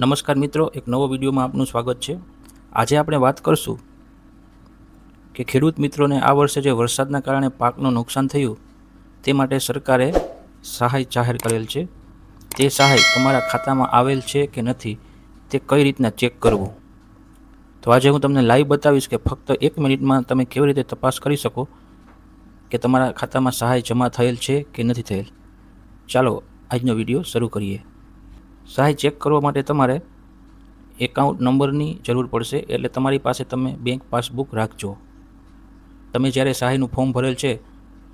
નમસ્કાર મિત્રો, એક નવો વિડીયોમાં આપનું સ્વાગત છે. આજે આપણે વાત કરશું કે ખેડૂત મિત્રોને આ વર્ષે જે વરસાદના કારણે પાકનું નુકસાન થયું, તે માટે સરકારે સહાય જાહેર કરેલ છે. તે સહાય તમારા ખાતામાં આવેલ છે કે નથી, તે કઈ રીતના ચેક કરવું? તો આજે હું તમને લાઈવ બતાવીશ કે ફક્ત એક મિનિટમાં તમે કેવી રીતે તપાસ કરી શકો કે તમારા ખાતામાં સહાય જમા થયેલ છે કે નથી થયેલ. ચાલો, આજનો વીડિયો શરૂ કરીએ. સહાય ચેક કરવા માટે તમારે એકાઉન્ટ નંબરની જરૂર પડશે એટલે તમારી પાસે તમે બેંક પાસબુક રાખજો. તમે જ્યારે સહાયનું ફોર્મ ભરેલ છે,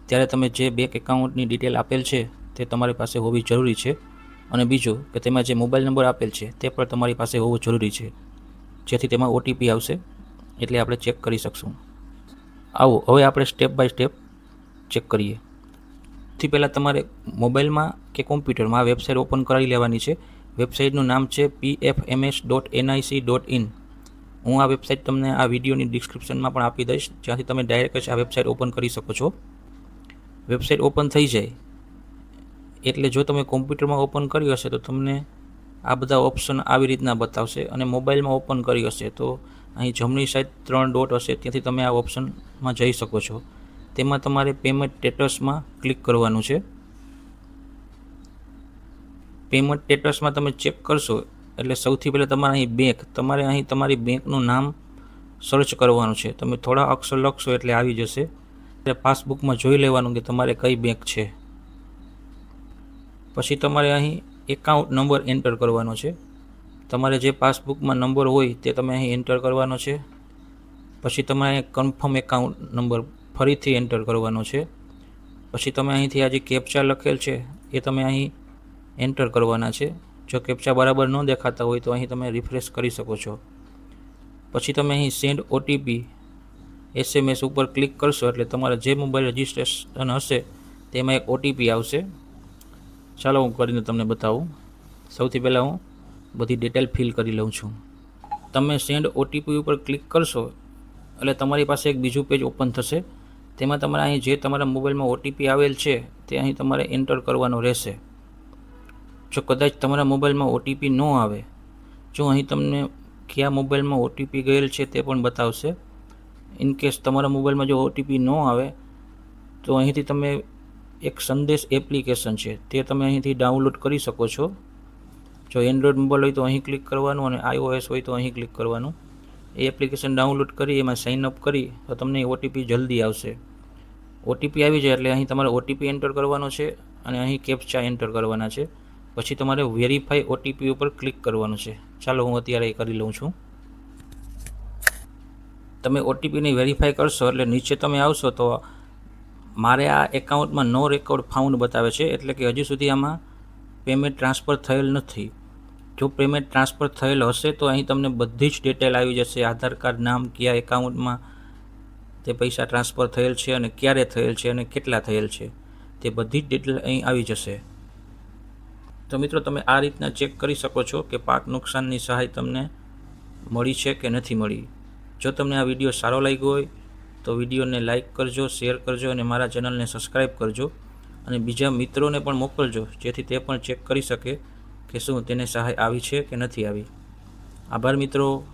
ત્યારે તમે જે બેંક એકાઉન્ટની ડિટેલ આપેલ છે, તે તમારી પાસે હોવી જરૂરી છે. અને બીજું કે તેમાં જે મોબાઈલ નંબર આપેલ છે, તે પણ તમારી પાસે હોવો જરૂરી છે. જેથી તેમાં ઓટીપી આવશે, એટલે આપણે ચેક કરી શકશું. આવો, હવે આપણે સ્ટેપ બાય સ્ટેપ ચેક કરીએ. સૌથી પહેલાં તમારે મોબાઈલમાં કે કોમ્પ્યુટરમાં આ વેબસાઇટ ઓપન કરાવી લેવાની છે. વેબસાઇટનું નામ છે P F M S dot NIC dot in હું આ વેબસાઇટ તમને આ વિડીયોની ડિસ્ક્રિપ્શનમાં પણ આપી દઈશ, જ્યાંથી તમે ડાયરેક્ટ જ આ વેબસાઇટ ઓપન કરી શકો છો. વેબસાઇટ ઓપન થઈ જાય, એટલે જો તમે કોમ્પ્યુટરમાં ઓપન કર્યું હશે તો તમને આ બધા ઓપ્શન આવી રીતના બતાવશે અને મોબાઈલમાં ઓપન કર્યું હશે તો અહીં જમણી સાઈડ ત્રણ ડોટ હશે, ત્યાંથી તમે આ ઓપ્શનમાં જઈ શકો છો. તેમાં તમારે પેમેન્ટ સ્ટેટસમાં ક્લિક કરવાનું છે. પેમેન્ટ સ્ટેટસમાં તમે ચેક કરશો, એટલે સૌથી પહેલાં તમારે અહીં બેંક તમારે અહીં તમારી બેંકનું નામ સર્ચ કરવાનું છે. તમે થોડા અક્ષર લખશો એટલે આવી જશે. એટલે પાસબુકમાં જોઈ લેવાનું કે તમારે કઈ બેંક છે. પછી તમારે અહીં એકાઉન્ટ નંબર એન્ટર કરવાનો છે. તમારે જે પાસબુકમાં નંબર હોય તે તમે અહીં એન્ટર કરવાનો છે. પછી તમારે કન્ફર્મ એકાઉન્ટ નંબર ફરીથી એન્ટર કરવાનો છે. પછી તમે અહીંથી આ જે કેપ્ચા લખેલ છે, એ તમે અહીં એન્ટર કરવાના છે. જો કેપ્ચા બરાબર ન દેખાતા હોય તો અહીં તમે રિફ્રેશ કરી શકો છો. પછી તમે અહીં સેન્ડ ઓટીપી એસએમએસ ઉપર ક્લિક કરશો એટલે તમારા જે મોબાઈલ રજિસ્ટ્રેશન હશે, તેમાં એક ઓટીપી આવશે. ચાલો હું કરીને તમને બતાવું. સૌથી પહેલાં હું બધી ડિટેલ ફિલ કરી લઉં છું. તમે સેન્ડ ઓટીપી ઉપર ક્લિક કરશો, એટલે તમારી પાસે એક બીજું પેજ ઓપન થશે. તેમાં તમારે અહીં જે તમારા મોબાઈલમાં ઓટીપી આવેલ છે, તે અહીં તમારે એન્ટર કરવાનો રહેશે. જો કદાચ તમારા મોબાઈલમાં ઓટીપી ન આવે, જો અહીં તમને કયા મોબાઈલમાં ઓટીપી ગયેલ છે તે પણ બતાવશે. ઇન કેસ તમારા મોબાઈલમાં જો ઓટીપી ન આવે, તો અહીંથી તમે એક સંદેશ એપ્લિકેશન છે, તે તમે અહીંથી ડાઉનલોડ કરી શકો છો. જો એન્ડ્રોઈડ મોબાઈલ હોય તો અહીં ક્લિક કરવાનું અને આઈઓએસ હોય તો અહીં ક્લિક કરવાનું. એ એપ્લિકેશન ડાઉનલોડ કરી, એમાં સાઇન અપ કરી, તો તમને ઓટીપી જલ્દી આવશે. ઓટીપી આવી જાય એટલે અહીં તમારે ઓટીપી એન્ટર કરવાનો છે અને અહીં કેપ્ચા એન્ટર કરવાના છે. પછી તમારે વેરીફાઈ ઓટીપી ઉપર ક્લિક કરવાનું છે. ચાલો હું અત્યારે એ કરી લઉં છું. તમે ઓટીપીને વેરીફાઈ કરશો એટલે નીચે તમે આવશો તો મારે આ એકાઉન્ટમાં નો રેકોર્ડ ફાઉન્ડ બતાવે છે. એટલે કે હજી સુધી આમાં પેમેન્ટ ટ્રાન્સફર થયેલ નથી. જો પેમેન્ટ ટ્રાન્સફર થયેલ હશે તો અહીં તમને બધી જ ડિટેલ આવી જશે. આધાર કાર્ડ નામ, કયા એકાઉન્ટમાં તે પૈસા ટ્રાન્સફર થયેલ છે અને ક્યારે થયેલ છે અને કેટલા થયેલ છે. તે બધી જ ડિટેલ અહીં આવી જશે. તો મિત્રો, તમે આ રીતના ચેક કરી શકો છો કે પાક નુકસાનની સહાય તમને મળી છે કે નથી મળી. જો તમને આ વીડિયો સારો લાગ્યો હોય, તો વિડીયોને લાઇક કરજો, શેર કરજો અને મારા ચેનલને સબસ્ક્રાઈબ કરજો. અને બીજા મિત્રોને પણ મોકલજો, જેથી તે પણ ચેક કરી શકે કે શું તેને સહાય આવી છે કે નથી આવી. આભાર મિત્રો.